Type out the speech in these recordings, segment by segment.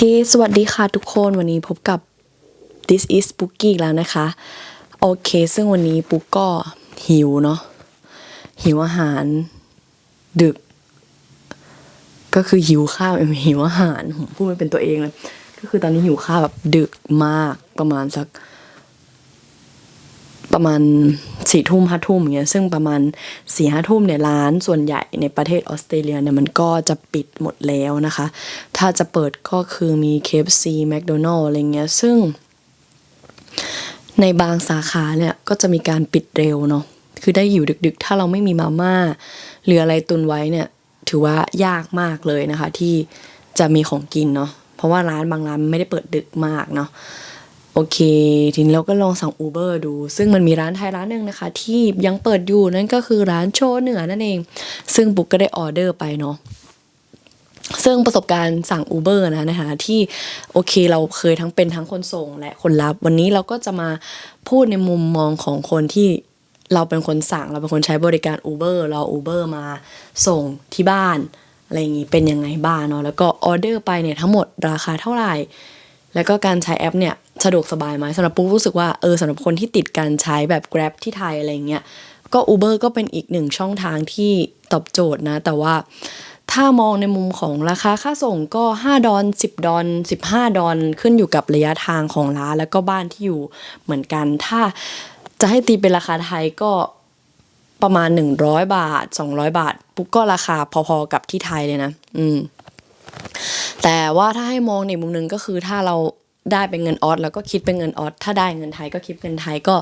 เค สวัสดีค่ะทุกคน วันนี้พบกับ This is b o o k i e แล้วนะคะ โอเค ซึ่งวันนี้ปุ๊กก็หิวเนาะ หิวอาหาร ดึก ก็คือหิวข้าวเอ็มหิวอาหารผมพูดไม่เป็นตัวเองเลย ก็คือตอนนี้หิวข้าวแบบดึกมากประมาณสัก ประมาณสี่ทุ่มห้าทุ่มอย่างเงี้ยซึ่งประมาณสี่ห้าทุ่มเนี่ยร้านส่วนใหญ่ในประเทศออสเตรเลียเนี่ยมันก็จะปิดหมดแล้วนะคะ ถ้าจะเปิดก็คือมี KFC McDonald อะไรเงี้ยซึ่ง ในบางสาขาเนี่ยก็จะมีการปิดเร็วเนาะคือได้อยู่ดึกๆ ถ้าเราไม่มีมาม่าหรืออะไรตุนไว้เนี่ย ถือว่ายากมากเลยนะคะ ที่จะมีของกินเนาะเพราะว่าร้านบางร้านไม่ได้เปิดดึกมากเนาะ โอเค ทีนี้เราก็ลองสั่ง Uber ดู ซึ่งมันมีร้านไทยร้านหนึ่งนะคะ ที่ยังเปิดอยู่นั่นก็คือร้านโชว์เหนือนั่นเอง ซึ่งบุ๊กก็ได้ออเดอร์ไปเนาะซึ่งประสบการณ์สั่ง Uber นะนะคะที่โอเคเราเคยทั้งเป็นทั้งคนส่งและคนรับ วันนี้เราก็จะมาพูดในมุมมองของคนที่เราเป็นคนสั่งเราเป็นคนใช้บริการ Uber เรา Uber มาส่งที่บ้าน อะไรอย่างนี้เป็นยังไงบ้างเนาะแล้วก็ออเดอร์ไปเนี่ยทั้งหมดราคาเท่าไหร่ แล้วก็การใช้แอปเนี่ย สะดวกสบายไหมสำหรับปุ๊กรู้สึกว่าเออสำหรับคนที่ติดการใช้แบบ Grab ที่ไทยอะไรเงี้ยก็ Uber ก็เป็นอีกหนึ่งช่องทางที่ตอบโจทย์นะ แต่ว่าถ้ามองในมุมของราคาค่าส่งก็ 5 ดอล10 ดอล15 ดอลขึ้นอยู่กับระยะทางของร้านแล้วก็บ้านที่อยู่เหมือนกัน ถ้าจะให้ตีเป็นราคาไทยก็ประมาณ 100 บาท 200 บาท ปุ๊กก็ราคาพอๆกับที่ไทยเลยนะ อืม แต่ว่าถ้าให้มองในมุมนึงก็คือถ้าเรา ได้เป็นเงินออสแล้วก็คิดเป็นเงินออสถ้าได้เงินไทยก็คิดเงินไทยก็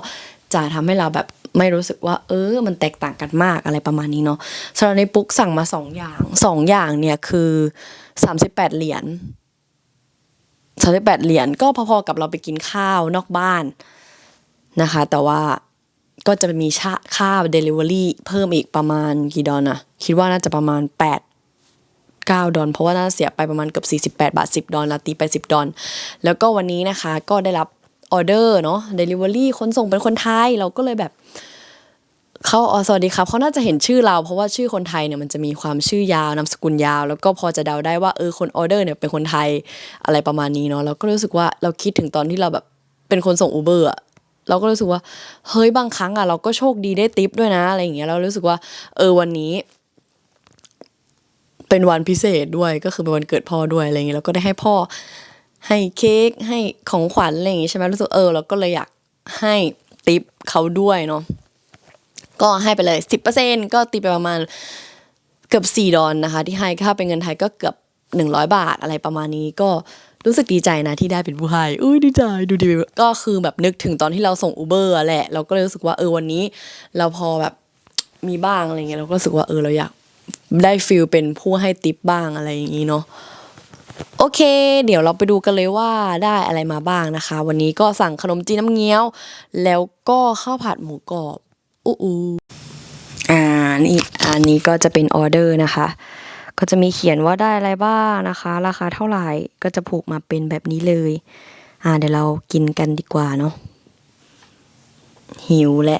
จะทำให้เราแบบไม่รู้สึกว่า เออ มันแตกต่างกันมากอะไรประมาณนี้เนาะสำหรับในปุ๊กสั่งมาสองอย่างสองอย่างเนี่ยคือสามสิบแปดเหรียญสามสิบแปดเหรียญก็พอๆกับเราไปกินข้าวนอกบ้านนะคะ แต่ว่าก็จะมีชาค่า Delivery เพิ่มอีกประมาณกี่ดอลนะคิดว่าน่าจะประมาณแปด 9 ดอลเพราะว่าน่าเสียไปประมาณเกือบ48 บาท 10 ดอลลาตีไป 10 ดอลแล้วก็วันนี้นะคะก็ได้รับออเดอร์เนาะ Delivery คนส่งเป็นคนไทยเราก็เลยแบบเขาอ๋อสวัสดีครับเขาน่าจะเห็นชื่อเรา เพราะว่าชื่อคนไทยเนี่ยมันจะมีความชื่อยาวนามสกุลยาว แล้วก็พอจะเดาได้ว่าเออคนออเดอร์เนี่ยเป็นคนไทยอะไรประมาณนี้เนาะเราก็รู้สึกว่าเราคิดถึงตอนที่เราแบบเป็นคนส่งอูเบอร์อะเราก็รู้สึกว่าเฮ้ยบางครั้งอะเราก็โชคดีได้ติปด้วยนะอะไรอย่างเงี้ยเรารู้สึกว่าเออวันนี้ เป็นวันพิเศษด้วยก็คือเป็นวันเกิดพ่อด้วยอะไรอย่างเงี้ยแล้วก็ได้ให้พ่อให้เค้กให้ของขวัญอะไรอย่างงี้ใช่ไหมรู้สึกเออเราก็เลยอยากให้ติปเขาด้วยเนาะก็ให้ไปเลยสิบเปอร์เซ็นก็ตีไปประมาณเกือบสี่ดอลนะคะ ที่ให้ถ้าเป็นเงินไทยก็เกือบหนึ่งร้อยบาทอะไรประมาณนี้ก็รู้สึกดีใจนะที่ได้เป็นผู้ให้อุ้ยดีใจดูดีก็คือแบบนึกถึงตอนที่เราส่งอูเบอร์แหละ เราก็เลยรู้สึกว่าเออวันนี้ เราพอแบบมีบ้างอะไรเงี้ยเราก็รู้สึกว่าเออเราอยาก ได้ฟิลเป็นผู้ให้ติปบ้างอะไรอย่างนี้เนาะโอเค เดี๋ยวเราไปดูกันเลยว่าได้อะไรมาบ้างนะคะ วันนี้ก็สั่งขนมจีนน้ำเงี้ยว แล้วก็ข้าวผัดหมูกรอบอู้อูอ่านี่อันนี้ก็จะเป็นออเดอร์นะคะ ก็จะมีเขียนว่าได้อะไรบ้างนะคะ ราคาเท่าไหร่ก็จะผูกมาเป็นแบบนี้เลย อ่า เดี๋ยวเรากินกันดีกว่าเนาะหิวและ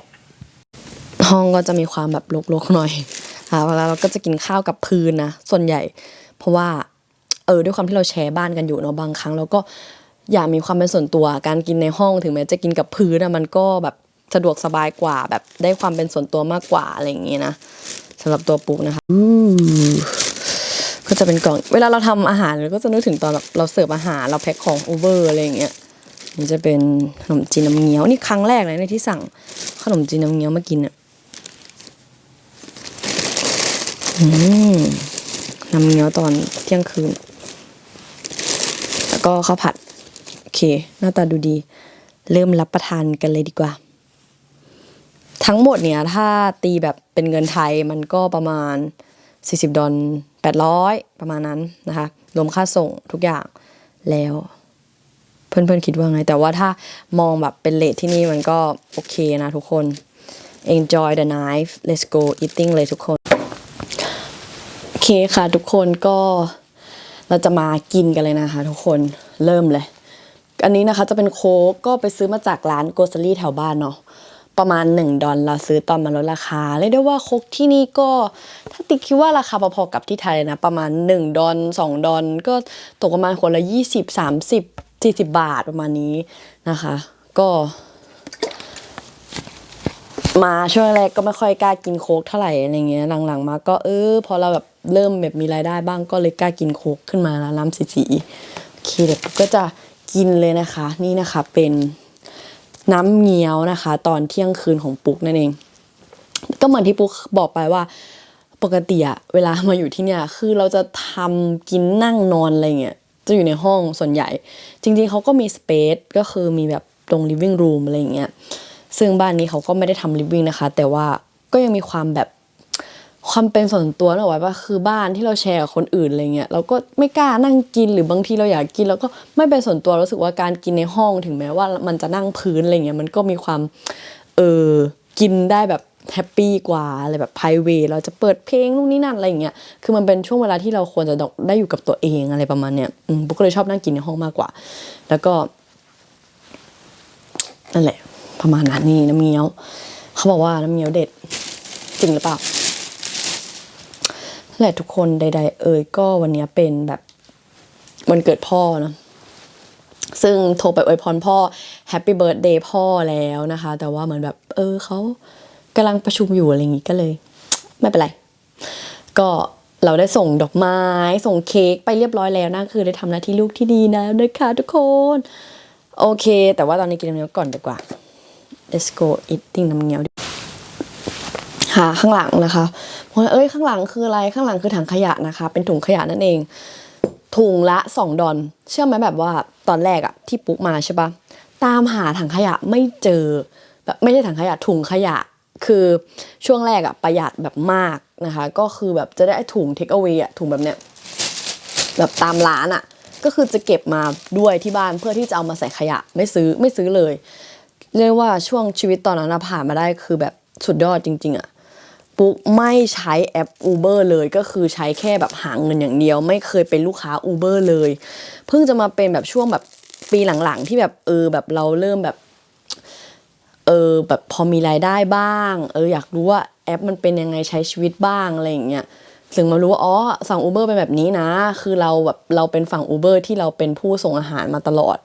ห้องก็จะมีความแบบรกๆหน่อย ค่ะเวลาเราก็จะกินข้าวกับพื้นนะส่วนใหญ่ เพราะว่าเออด้วยความที่เราแชร์บ้านกันอยู่เนาะบางครั้งเราก็อยากมีความเป็นส่วนตัวการกินในห้องถึงแม้จะกินกับพื้นอะมันก็แบบสะดวกสบายกว่าแบบได้ความเป็นส่วนตัวมากกว่าอะไรอย่างเงี้ยนะสำหรับตัวปุ๊กนะคะก็จะเป็นกล่อง เวลาเราทำอาหารเราก็จะนึกถึงตอนแบบเราเสิร์ฟอาหารเราแพ็คของโอเวอร์อะไรอย่างเงี้ยมันจะเป็นขนมจีนน้ำเงี้ยวนี่ครั้งแรกเลยในที่สั่งขนมจีนน้ำเงี้ยวมากินอะ อืม น้ำเงี้ยวตอนเที่ยงคืน แล้วก็ข้าวผัด โอเค หน้าตาดูดี เริ่มรับประทานกันเลยดีกว่า ทั้งหมดเนี่ย ถ้าตีแบบเป็นเงินไทยมันก็ประมาณ 40 ดอล800 ประมาณนั้นนะคะ รวมค่าส่งทุกอย่างแล้ว เพื่อนๆคิดว่าไง แต่ว่าถ้ามองแบบเป็นเลทที่นี่มันก็โอเคนะทุกคน enjoy the knife let's go eating เลยทุกคน เคค่ะทุกคนก็เราจะมากินกันเลยนะคะ ทุกคนเริ่มเลย อันนี้นะคะจะเป็นโค้กก็ไปซื้อมาจากร้านโกสลี่แถวบ้านเนาะประมาณ 1 ดอลเราซื้อตอนมันลดราคาเรียกได้ว่าโคกที่นี่ก็ ถ้าติ๊กคิดว่าราคาพอๆกับที่ไทยเลยนะ ประมาณ 1 ดอล2ดอลก็ตกประมาณคนละ 20 30 40 บาทประมาณนี้นะคะ ก็ มาช่วงแรกก็ไม่ค่อยกล้ากินโค้กเท่าไหร่อะไรเงี้ยหลังๆ มาก็เออพอเราแบบ เริ่มแบบมีรายได้บ้างก็เลยกล้ากินโคกขึ้นมาแล้วน้ำสีๆโอเคเดี๋ยวกก็จะกินเลยนะคะ นี่นะคะเป็นน้ำเงี้ยวนะคะ ตอนเที่ยงคืนของปุ๊กนั่นเอง ก็เหมือนที่ปุ๊กบอกไปว่าปกติอะเวลามาอยู่ที่เนี่ยคือเราจะทำกินนั่งนอนอะไรเงี้ยจะอยู่ในห้องส่วนใหญ่ จริงๆเขาก็มีสเปซก็คือมีแบบตรง living room อะไรอย่างเงี้ยซึ่งบ้านนี้เขาก็ไม่ได้ทำ living นะคะ แต่ว่าก็ยังมีความแบบ ความเป็นส่วนตัวนะไว้ว่าคือบ้านที่เราแชร์กับคนอื่นอะไรเงี้ยเราก็ไม่กล้านั่งกินหรือบางทีเราอยากกินแล้วก็ไม่เป็นส่วนตัวรู้สึกว่าการกินในห้องถึงแม้ว่ามันจะนั่งพื้นอะไรเงี้ยมันก็มีความเออกินได้แบบแฮปปี้กว่าอะไรแบบ p r i v a t เราจะเปิดเพลงนู่นนี่นั่นอะไรอย่างเงี้ยคือมันเป็นช่วงเวลาที่เราควรจะได้อยู่กับตัวเองอะไรประมาณเนี้ยอืมบุ๊กก็เลยชอบนั่งกินในห้องมากกว่า แล้วก็นั่นแหละ ประมาณนั้นนี่น้ำเงี้ยว เขาบอกว่าน้ำเงี้ยวเด็ด จริงหรือเปล่า แหละทุกคนใด ๆ เอ่ยก็วันนี้เป็นแบบวันเกิดพ่อเนอะซึ่งโทรไปอวยพรพ่อแฮปปี้เบิร์ดเดย์พ่อแล้วนะคะ แต่ว่าเหมือนแบบ เออเขากำลังประชุมอยู่อะไรอย่างงี้ก็เลย ไม่เป็นไร ก็เราได้ส่งดอกไม้ ส่งเค้กไปเรียบร้อยแล้วนะคือได้ทำหน้าที่ลูกที่ดีนะนะคะทุกคน โอเค แต่ว่าตอนนี้กินน้ำเงี้ยวก่อนดีกว่า let's go eating น้ำเงี้ยว หาข้างหลังนะคะเพราะว่าเอ้ยข้างหลังคืออะไรข้างหลังคือถังขยะนะคะ เป็นถุงขยะนั่นเอง ถุงละสองดอลเชื่อไหมแบบว่าตอนแรกอะที่ปุ๊กมาใช่ปะตามหาถังขยะไม่เจอแบบไม่ใช่ถังขยะถุงขยะคือช่วงแรกอะประหยัดแบบมากนะคะ ก็คือแบบจะได้ถุงเทคเอา a y อะถุงแบบเนี้ยแบบตามร้านอะก็คือจะเก็บมาด้วยที่บ้านเพื่อที่จะเอามาใส่ขยะไม่ซื้อไม่ซื้อเลย เรียกว่าช่วงชีวิตตอนนั้นผ่านมาได้คือแบบสุดยอดจริง ๆอะ ปุ๊กไม่ใช้แอป Uber เลยก็คือใช้แค่แบบหาเงินอย่างเดียว ไม่เคยเป็นลูกค้า Uber เลย เพิ่งจะมาเป็นแบบช่วงแบบปีหลังๆ ที่แบบเออแบบเราเริ่มแบบเออแบบพอมีรายได้บ้าง เอออยากรู้ว่าแอปมันเป็นยังไงใช้ชีวิตบ้างอะไรอย่างเงี้ยถึงมารู้ว่าอ๋อสั่ง Uber เป็นแบบนี้นะ คือเราแบบเราเป็นฝั่ง Uber ที่เราเป็นผู้ส่งอาหารมาตลอด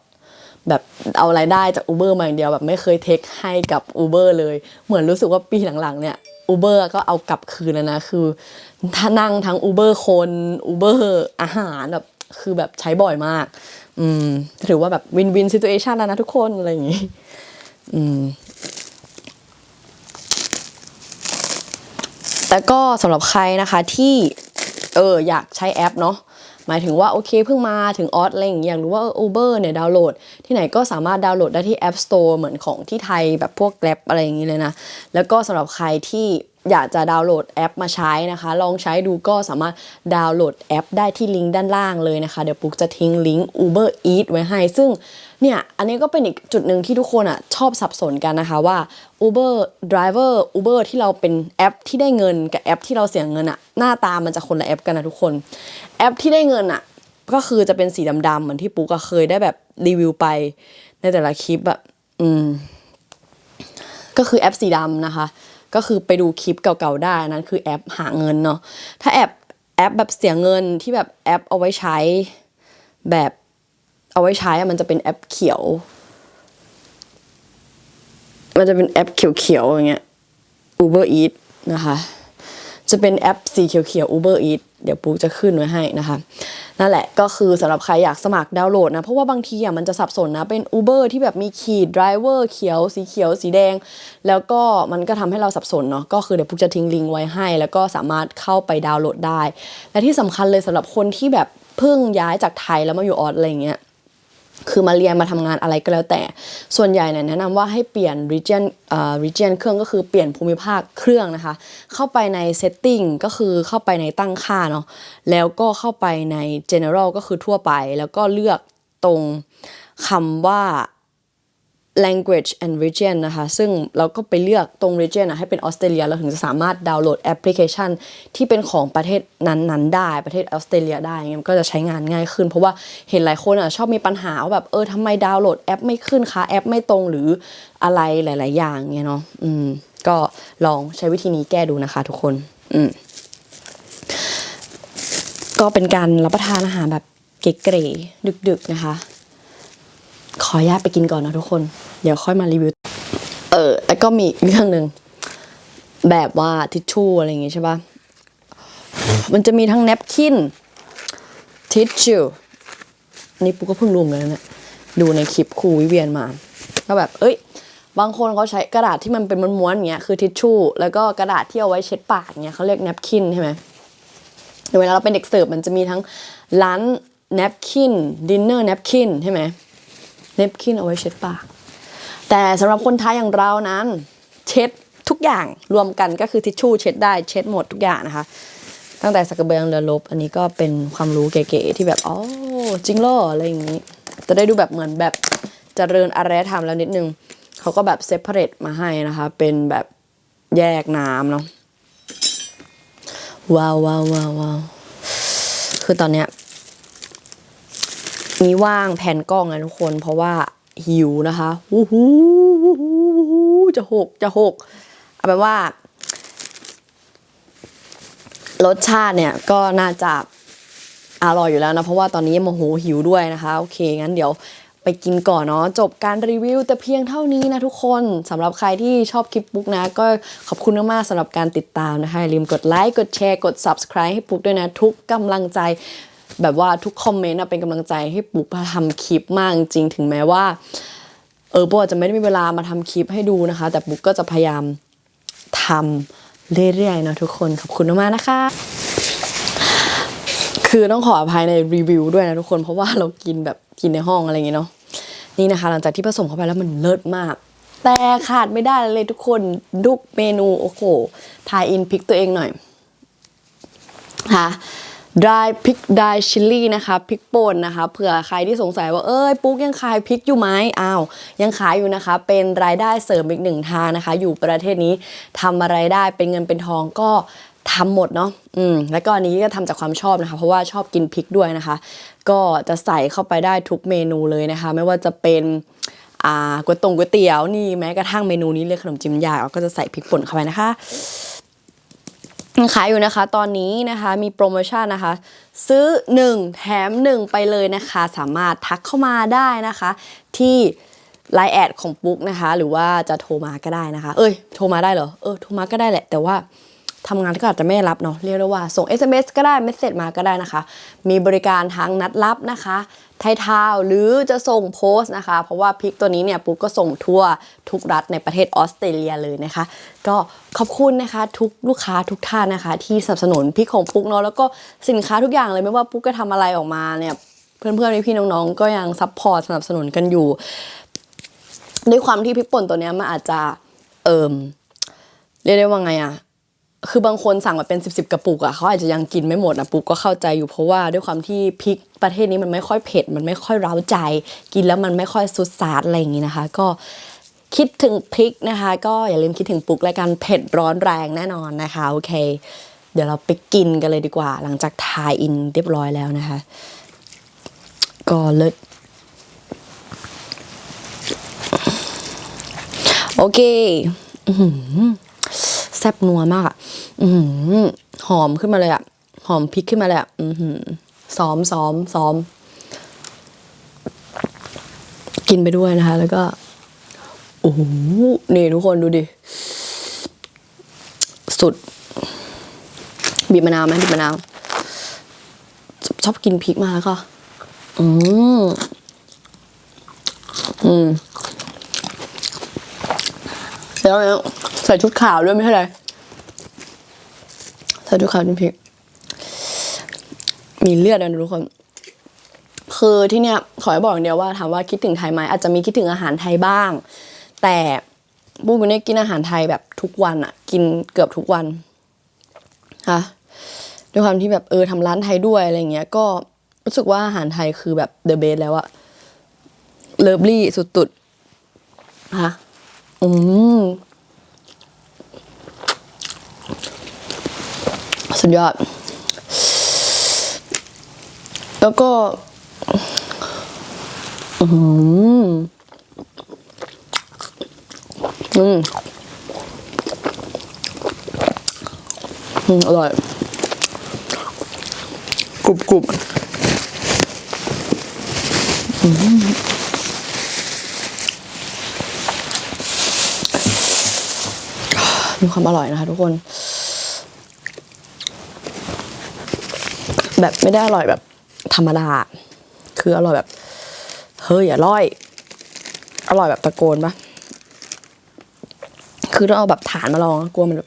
แบบเอารายได้จาก Uber มาอย่างเดียวแบบไม่เคยเทคให้กับ Uber เลย เหมือนรู้สึกว่าปีหลังๆเนี่ยูเบอร์ก็เอากลับคืนแล้วนะ คือถ้านั่งทั้งอูเบอร์คนอูเบอร์อาหารแบบคือแบบใช้บ่อยมาก อืมถือว่าแบบวินวินซิทูเอชันแล้วนะทุกคนอะไรอย่างงี้ อืม แต่ก็สำหรับใครนะคะที่ เอออยากใช้แอปเนาะ มายถึงว่าโอเคเพิ่งมาถึงออสอะไรอย่างเงี้ยอยากรู้ว่าเออร์เนี่ยดาวน์โหลด ที่ไหนก็สามารถดาวน์โหลดได้ที่ App Store เหมือนของที่ไทยแบบพวกแกลบอะไรอย่างงี้เลยนะ แล้วก็สำหรับใครที่ อยากจะดาวน์โหลดแอปมาใช้นะคะ ลองใช้ดูก็สามารถดาวน์โหลดแอปได้ที่ลิงก์ด้านล่างเลยนะคะ เดี๋ยวปุ๊กจะทิ้งลิงก์ Uber Eats ไว้ให้ ซึ่งเนี่ย อันนี้ก็เป็นอีกจุดหนึ่งที่ทุกคนอะชอบสับสนกันนะคะว่า Uber Driver Uber ที่เราเป็นแอปที่ได้เงินกับแอปที่เราเสียเงินอะหน้าตามันจะคนละแอปกันนะทุกคนแอปที่ได้เงินอะก็คือจะเป็นสีดำๆเหมือนที่ปุ๊กเคยได้แบบรีวิวไปในแต่ละคลิปแบบอืมก็คือแอปสีดำนะคะ ก็คือไปดูคลิปเก่าๆได้นั้นคือแอปหาเงินเนาะถ้าแอปแอปแบบเสียเงินที่แบบแอปเอาไว้ใช้แบบเอาไว้ใช้อะมันจะเป็นแอปเขียว มันจะเป็นแอปเขียวๆอย่างเงี้ย Uber Eats นะคะ จะเป็นแอปสีเขียวๆ Uber Eats เดี๋ยวปุ๊กจะขึ้นไว้ให้นะคะ นั่นแหละก็คือสำหรับใครอยากสมัครดาวน์โหลดนะ เพราะว่าบางทีอะมันจะสับสนนะ เป็น Uber ที่แบบมีขีด driver เขียว สีเขียว สีแดง แล้วก็มันก็ทำให้เราสับสนเนาะก็คือเดี๋ยวปุ๊กจะทิ้งลิงก์ไว้ให้ แล้วก็สามารถเข้าไปดาวน์โหลดได้ และที่สำคัญเลยสำหรับคนที่แบบเพิ่งย้ายจากไทยแล้วมาอยู่ออสอะไรอย่างเงี้ย คือมาเรียนมาทำงานอะไรก็แล้วแต่ ส่วนใหญ่เนี่ยแนะนำว่าให้เปลี่ยน region เอ่อ region เครื่องก็คือเปลี่ยนภูมิภาคเครื่องนะคะ เข้าไปใน setting ก็คือเข้าไปในตั้งค่าเนาะ แล้วก็เข้าไปใน general ก็คือทั่วไป แล้วก็เลือกตรงคำว่า language and region นะคะ ซึ่งเราก็ไปเลือกตรง region อะให้เป็นออสเตรเลีย เราถึงจะสามารถดาวน์โหลดแอปพลิเคชัน ที่เป็นของประเทศนั้นๆ ได้ ประเทศออสเตรเลียได้เงี้ยก็จะใช้งานง่ายขึ้น เพราะว่าเห็นหลายคนอะชอบมีปัญหาว่าแบบเออทำไมดาวน์โหลดแอปไม่ขึ้นคะแอปไม่ตรงหรืออะไรหลาย ๆ อย่างเงี้ยเนาะ อืม ก็ลองใช้วิธีนี้แก้ดูนะคะ ทุกคน อืม ก็เป็นการรับประทานอาหารแบบเก๋ๆดึก ๆ นะคะ ขออนุญาตไปกินก่อนนะทุกคน เดี๋ยวค่อยมารีวิว เออ แล้วก็มีเรื่องหนึ่งแบบว่าทิชชู่อะไรอย่างงี้ใช่ปะมันจะมีทั้งแนปคินทิชชู่นี่ปุ๊กก็เพิ่งรู้เหมือนกันเนี่ยดูในคลิปครูวิเวียนมา ก็แบบ เอ้ย บางคนเขาใช้กระดาษที่มันเป็นม้วนๆอย่างเงี้ย คือทิชชู่ แล้วก็กระดาษที่เอาไว้เช็ดปากเงี้ยเขาเรียกแนปคินใช่ไหมเดี๋ยวเวลาเราเป็นเด็กเสิร์ฟมันจะมีทั้งร้านแนปคินดินเนอร์แนปคินใช่ไหม เนปคินเอาไว้เช็ดปาก แต่สำหรับคนไทยอย่างเรานั้น เช็ดทุกอย่างรวมกันก็คือทิชชู่เช็ดได้เช็ดหมดทุกอย่างนะคะ ตั้งแต่สักกระเบือยันเรือลบ อันนี้ก็เป็นความรู้เก๋ๆที่แบบอ๋อจริงเหรออะไรอย่างนี้ จะได้ดูแบบเหมือนแบบเจริญอารยธรรมแล้วนิดนึงเขาก็แบบเซ p เ r ร t มาให้นะคะ เป็นแบบแยกน้ำเนาะว้าวว้าวว้าวคือตอนเนี้ย มีว่างแผ่นกล้องนะทุกคน เพราะว่าหิวนะคะวู้ฮู้ฮู้วู้ฮู้จะหกจะหกเอาเป็นว่า รสชาติเนี่ยก็น่าจะอร่อยอยู่แล้วนะ เพราะว่าตอนนี้โมโหหิวด้วยนะคะ โอเค งั้นเดี๋ยวไปกินก่อนเนาะจบการรีวิวแต่เพียงเท่านี้นะทุกคนสำหรับใครที่ชอบคลิปปุ๊กนะ ก็ขอบคุณมากๆสำหรับการติดตามนะคะอย่าลืมกดไลค์กดแชร์กด subscribe ให้ปุ๊กด้วยนะ ทุกกำลังใจ แบบว่าทุกคอมเมนต์เป็นกำลังใจให้ปุ๊กทำคลิปมากจริงถึงแม้ว่า เออปุ๊กอาจจะไม่ได้มีเวลามาทำคลิปให้ดูนะคะ แต่ปุ๊กก็จะพยายามทำเรื่อยๆนะทุกคนขอบคุณมากนะคะ คือต้องขออภัยในรีวิวด้วยนะทุกคนเพราะว่าเรากินแบบกินในห้องอะไรอย่างเงี้ยเนาะนี่นะคะ หลังจากที่ผสมเข้าไปแล้วมันเลิศมาก แต่ขาดไม่ได้เลยทุกคนทุกเมนูโอ้โหทายอินพิกตัวเองหน่อยค่ะ dry พริก dry chili นะคะพริกป่นนะคะเผื่อใครที่สงสัยว่าเอ้ยปุ๊กยังขายพริกอยู่ไหมอ้าวยังขายอยู่นะคะ เป็นรายได้เสริมอีกหนึ่งทางนะคะ อยู่ประเทศนี้ทำอะไรได้เป็นเงินเป็นทองก็ทำหมดเนาะอืมแล้วก็อันนี้ก็ทำจากความชอบนะคะ เพราะว่าชอบกินพริกด้วยนะคะ ก็จะใส่เข้าไปได้ทุกเมนูเลยนะคะ ไม่ว่าจะเป็นอ่าก๋วยตงก๋วยเตี๋ยวนี่แม้กระทั่งเมนูนี้เลยขนมจีนยายเราก็จะใส่พริกป่นเข้าไปนะคะ ขายอยู่นะคะตอนนี้นะคะมีโปรโมชั่นนะคะ ซื้อ 1 แถม 1 ไปเลยนะคะ สามารถทักเข้ามาได้นะคะ ที่ไลน์แอดของปุ๊กนะคะ หรือว่าจะโทรมาก็ได้นะคะ เอ้ยโทรมาได้เหรอเออโทรมาก็ได้แหละ แต่ว่า ทำงานก็อาจจะไม่รับเนาะเรียกได้ว่าส่ง SMS ก็ได้เมสเซจมาก็ได้นะคะ มีบริการทั้งนัดรับนะคะไทยทาวหรือจะส่งโพสต์นะคะ เพราะว่าพิกตัวนี้เนี่ยปุ๊กก็ส่งทั่วทุกรัฐในประเทศออสเตรเลียเลยนะคะ ก็ขอบคุณนะคะทุกลูกค้าทุกท่านนะคะ ที่สนับสนุนพิกของปุ๊กเนาะแล้วก็สินค้าทุกอย่างเลยไม่ว่าปุ๊กจะทำอะไรออกมาเนี่ยเพื่อนๆพี่ๆน้องๆก็ยังซัพพอร์ตสนับสนุนกันอยู่ด้วยความที่พริกป่นตัวเนี้ยมันอาจจะเอิมเรียกได้ว่าไงอะ คือบางคนสั่งมาเป็นสิบสิบกระปุกอะเขาอาจจะยังกินไม่หมดนะปุ๊กก็เข้าใจอยู่เพราะว่าด้วยความที่พริกประเทศนี้มันไม่ค่อยเผ็ด มันไม่ค่อยร้าวใจ กินแล้วมันไม่ค่อยสุดสาดอะไรอย่างนี้นะคะ ก็คิดถึงพริกนะคะ ก็อย่าลืมคิดถึงปุ๊กและกันเผ็ดร้อนแรงแน่นอนนะคะโอเค เดี๋ยวเราไปกินกันเลยดีกว่า หลังจากทายอินเรียบร้อยแล้วนะคะ ก็เลิศโอเค อื แซ่บนัวมากอะอืหอมขึ้นมาเลยอะ หอมพริกขึ้นมาเลยอะอือหือซ้อมซ้อมซ้อม กินไปด้วยนะคะ แล้วก็โอ้โหนี่ทุกคนดูดิ สุด บีบมะนาวไหมบีบมะนาว ชอบกินพริกมากแล้วก็อืมอืมเดี๋ยวนะใส่ชุดขาวด้วยไม่ใช่เลยใส่ชุดขาวนี่พริกมีเลือดนะทุกคนคือที่เนี้ยขอให้บอกอย่างเดียวว่าถามว่าคิดถึงไทยไหมอาจจะมีคิดถึงอาหารไทยบ้าง แต่บูมเนี่ยกินอาหารไทยแบบทุกวันอะกินเกือบทุกวันค่ะด้วยความที่แบบเออทำร้านไทยด้วยอะไรเงี้ย ก็รู้สึกว่าอาหารไทยคือแบบเดอะเบสแล้วอะเลิฟลี่สุดฮะอืม สุดยอด แล้วก็อืมอืมอืมอร่อยกรุบกรุบมีความอร่อยนะคะทุกคน แบบไม่ได้อร่อยแบบ ธรรมดา คืออร่อยแบบ เฮ้ยอร่อย อร่อยแบบตะโกนปะคือต้องเอาแบบฐานมาลองกลัวมัน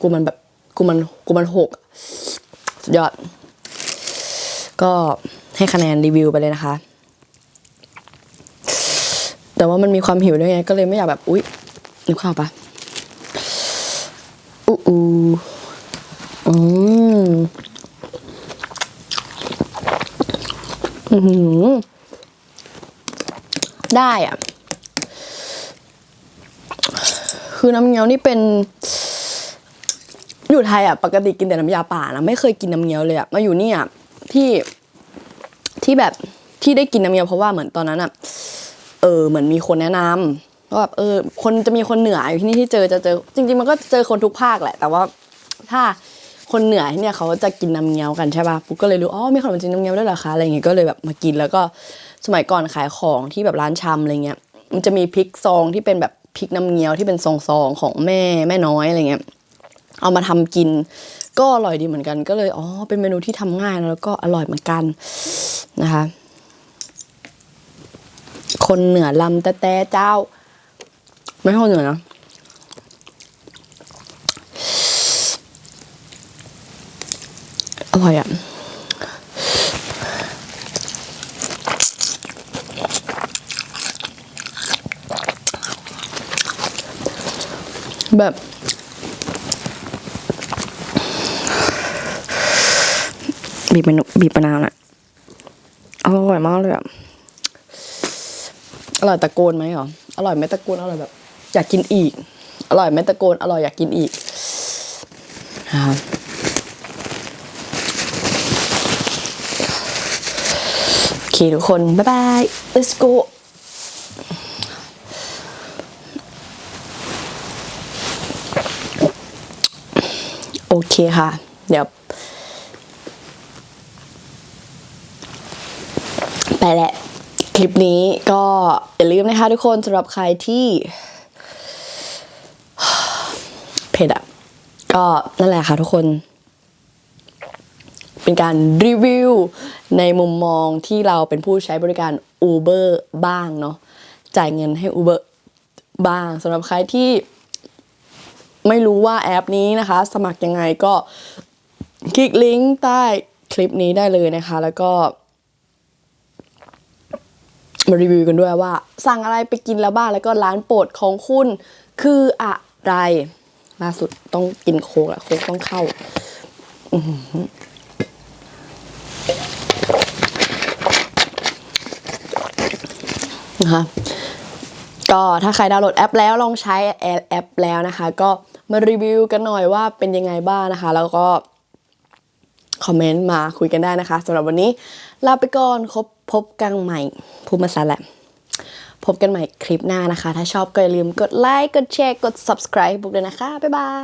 กลัวมันแบบกลัวมันกลัวมันหกสุดยอด ก็ให้คะแนนรีวิวไปเลยนะคะ แต่ว่ามันมีความหิวด้วยไง ก็เลยไม่อยากแบบ อุ๊ยนึกภาพปะอู้อูอืม อือหือได้อะคือน้ำเงี้ยวนี่เป็น อยู่ไทยอะ ปกติกินแต่น้ำยาป่านะไม่เคยกินน้ำเงี้ยวเลยอะมาอยู่นี่อะที่ที่แบบที่ได้กินน้ำเงี้ยวเพราะว่าเหมือนตอนนั้นอะเออเหมือนมีคนแนะนำว่าแบบเออ คนจะมีคนเหนืออยู่ที่นี่ที่เจอจะเจอ จริง ๆ มันก็เจอคนทุกภาคแหละ แต่ว่าถ้า คนเหนือเนี่ยเขาจะกินน้ำเงี้ยวกันใช่ป่ะปุ๊กก็เลยรู้อ๋อมีขนมจีนน้ำเงี้ยวด้วยเหรอคะอะไรเงี้ยก็เลยแบบมากินแล้วก็สมัยก่อนขายของที่แบบร้านชำอะไรเงี้ยมันจะมีพริกซองที่เป็นแบบพริกน้ำเงี้ยวที่เป็นซองๆของแม่แม่น้อยอะไรเงี้ยเอามาทำกินก็อร่อยดีเหมือนกัน ก็เลยอ๋อเป็นเมนูที่ทำง่ายแล้วก็อร่อยเหมือนกันนะคะ คนเหนือลำแต่แต่เจ้า ไม่ใช่คนเหนือนะ อร่อยอะแบบ บีบมะนบีบมะนาวน่ะอร่อยมากเลยอะ อร่อยตะโกนไหมหรอ อร่อยไหมตะโกนอร่อยแบบ อยากกินอีก อร่อยไหมตะโกนอร่อยอยากกินอีกนะคะโอเค ทุกคน บ๊ายบาย let's go โอเคค่ะ เดี๋ยว ไปแหละ คลิปนี้ก็อย่าลืมนะคะทุกคนสำหรับใครที่เผ็ดอะ ก็นั่นแหละค่ะทุกคน เป็นการรีวิวในมุมมองที่เราเป็นผู้ใช้บริการ Uber บ้างเนาะจ่ายเงินให้ Uber บ้างสำหรับใครที่ไม่รู้ว่าแอปนี้นะคะ สมัครยังไงก็คลิกลิงก์ใต้คลิปนี้ได้เลยนะคะ แล้วก็ มารีวิวกันด้วยว่า สั่งอะไรไปกินแล้วบ้างแล้วก็ร้านโปรดของคุณคืออะไรล่าสุดต้องกินโคกอะโคกต้องเข้า อื้อหือ นะคะก็ถ้าใครดาวน์โหลดแอปแล้วลองใช้แอปแล้วนะคะ ก็มารีวิวกันหน่อยว่าเป็นยังไงบ้างนะคะ แล้วก็คอมเมนต์มาคุยกันได้นะคะสำหรับวันนี้ลาไปก่อนคบพบกันใหม่พูดมาซะแหละพบกันใหม่คลิปหน้านะคะ ถ้าชอบก็อย่าลืมกดไลค์ กดแชร์ กด subscribe บุกเลยนะคะ บ๊ายบาย